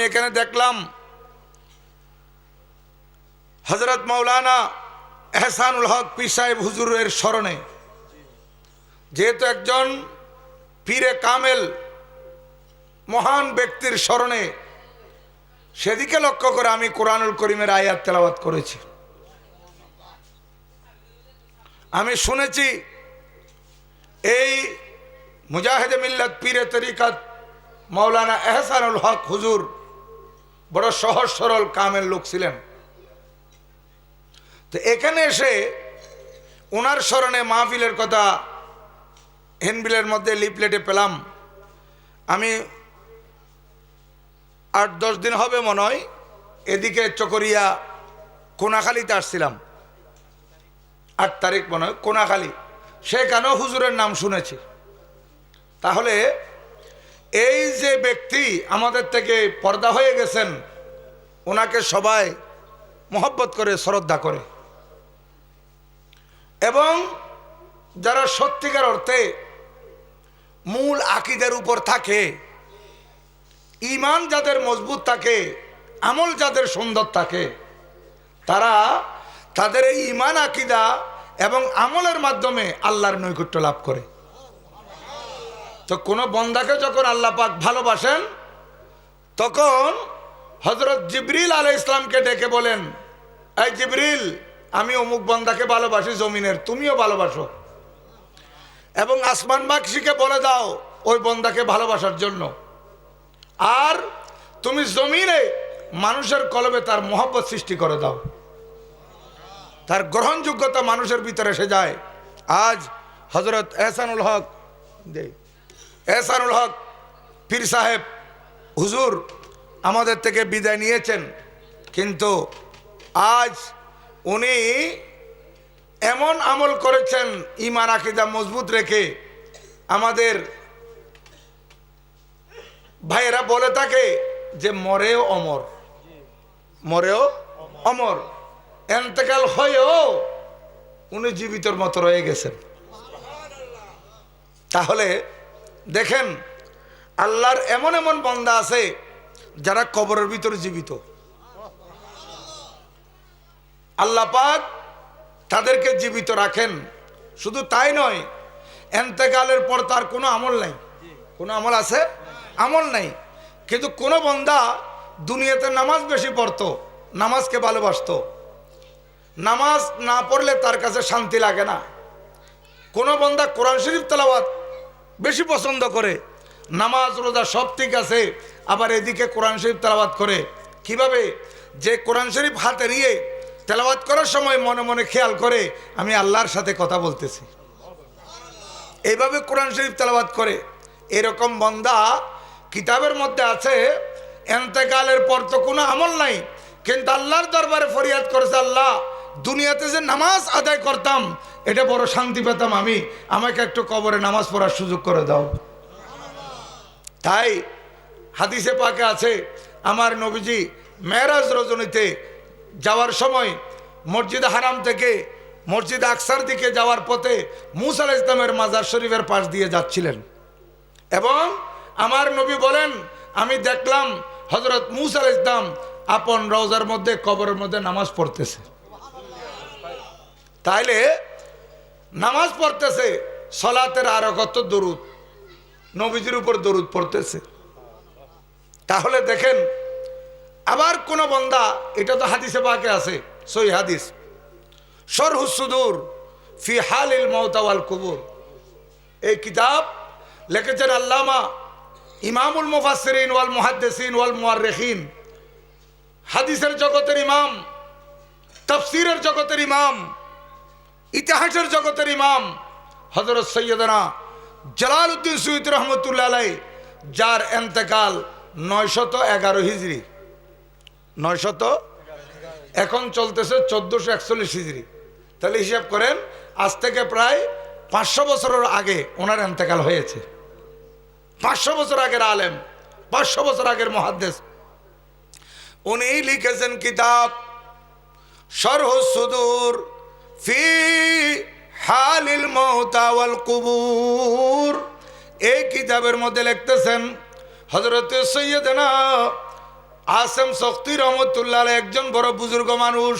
আমি এখানে দেখলাম হজরত মৌলানা এহসানুল হক পীর সাহেব হুজুরের স্মরণে যেহেতু একজন পীরে কামেল মহান ব্যক্তির স্মরণে সেদিকে লক্ষ্য করে আমি কোরআনুল করিমের আয়াত তেলাওয়াত করেছি। আমি শুনেছি এই মুজাহিদে মিল্লাত পীরে তরিকাত মাওলানা এহসানুল হক হুজুর বড় সহজ সরল কামের লোক ছিলেন। তো এখানে এসে ওনার স্মরণে মাহফিলের কথা হেনবিলের মধ্যে লিপলেটে পেলাম। আমি আট দশ দিন হবে মনে হয়, এদিকে চকরিয়া কোনাখালীতে আসছিলাম। আট তারিখ মনে হয়, কোনাখালী। সেখানেও হুজুরের নাম শুনেছি। তাহলে এই যে ব্যক্তি আমাদের থেকে পর্দা হয়ে গেছেন ওনাকে সবাই মোহব্বত করে, শ্রদ্ধা করে। এবং যারা সত্যিকার অর্থে মূল আকিদের উপর থাকে ইমান যাদের মজবুত থাকে, আমল যাদের সুন্দর থাকে, তারা তাদের এই ইমান আকিদা এবং আমলের মাধ্যমে আল্লাহর নৈকট্য লাভ করে। তো কোনো বন্দাকে যখন আল্লাহ পাক ভালোবাসেন, তখন হজরত জিবরিল আলহ ইসলামকে ডেকে বলেন, এই জিবরিল, আমি অমুক বন্দাকে ভালোবাসি জমিনের, তুমিও ভালোবাসো। এবং আসমান বাক্সিকে বলে দাও ওই বন্দাকে ভালোবাসার জন্য। আর তুমি জমিনে মানুষের কলবে তার মহব্বত সৃষ্টি করে দাও। তার গ্রহণযোগ্যতা মানুষের ভিতরে এসে যায়। আজ হজরত এহসানুল হক এহসানুল হক পীর সাহেব, হুজুর আমাদের থেকে বিদায় নিয়েছেন। কিন্তু আজ উনি এমন আমল করেছেন, ইমান আকিদা মজবুত রেখে আমাদের ভাইয়েরা বলে থাকে যে, মরেও অমর। মরেও অমর। এন্তেকাল হয়েও উনি জীবিতর মতো রয়ে গেছেন। তাহলে দেখেন, আল্লাহর এমন এমন বন্দা আছে যারা কবরের ভিতরে জীবিত। আল্লাহ পাক তাদেরকে জীবিত রাখেন। শুধু তাই নয়, এন্তেকালের পর তার কোনো আমল নাই। কোনো আমল আছে? আমল নাই। কিন্তু কোনো বন্দা দুনিয়াতে নামাজ বেশি পড়তো, নামাজকে ভালোবাসতো। নামাজ না পড়লে তার কাছে শান্তি লাগে না। কোনো বন্দা কোরআন শরীফ তেলাওয়াত বেশি পছন্দ করে, নামাজ, রোজা সব ঠিক আছে আবার এদিকে কোরআন শরীফ তেলাওয়াত করে। কীভাবে? যে কোরআন শরীফ হাতে নিয়ে তেলাওয়াত করার সময় মনে মনে খেয়াল করে, আমি আল্লাহর সাথে কথা বলতেছি। এইভাবে কোরআন শরীফ তেলাওয়াত করে। এরকম বন্দা কিতাবের মধ্যে আছে, এন্তেকালের পর তো কোনো আমল নাই, কিন্তু আল্লাহর দরবারে ফরিয়াদ করেছে, আল্লাহ, দুনিয়াতে যে নামাজ আদায় করতাম, এটা বড় শান্তি পেতাম আমি। আমাকে একটু কবরে নামাজ পড়ার সুযোগ করে দাও। তাই হাদিসে পাকে আছে, আমার নবীজি মেরাজ রজনীতে যাওয়ার সময় মসজিদ হারাম থেকে মসজিদ আকসার দিকে যাওয়ার পথে মুসা আল ইসলামের মাজার শরীফের পাশ দিয়ে যাচ্ছিলেন। এবং আমার নবী বলেন, আমি দেখলাম হজরত মুসা আল ইসলাম আপন রওজার মধ্যে, কবরের মধ্যে নামাজ পড়তেছে। তাইলে নামাজ পড়তেছে, সলাতের আরও কত দরুদ, নবীজির উপর দরুদ পড়তেছে। তাহলে দেখেন, আবার কোন বন্দা, এটা তো হাদিসে পাকে আছে সই হাদিস। সরহুসুদুর ফি হালিল মৌতাওয়াল কুবুর। এই কিতাব লিখেছেন আল্লামা ইমামুল মুফাসসিরিন ওয়াল মুহাদ্দিসিন ওয়াল মুআররিখিন হাদিসের জগতের ইমাম, তাফসীরের জগতের ইমাম, ইতিহাসের জগতের ইমাম হজরত সৈয়দনা জালাল উদ্দিন সুইদ রহমতুল্লাহ যার এন্তেকাল নয়শত এগারো হিজড়ি নয়শত এখন চলতেছে চোদ্দোশো একচল্লিশ হিজড়ি তাহলে হিসাব করেন, আজ থেকে প্রায় পাঁচশো বছরের আগে ওনার এন্তেকাল হয়েছে। পাঁচশো বছর আগের আলেম, পাঁচশো বছর আগের মহাদ্দেশ। উনি লিখেছেন কিতাব সরহ সুদূর, ফি হালিল মহতাওয়াল কুবুর। এই কিতাবের মধ্যে লিখতেছেন হজরত সৈয়দনা আসেম শক্তি রহমতুল্লাহ একজন বড় বুজুর্গ মানুষ।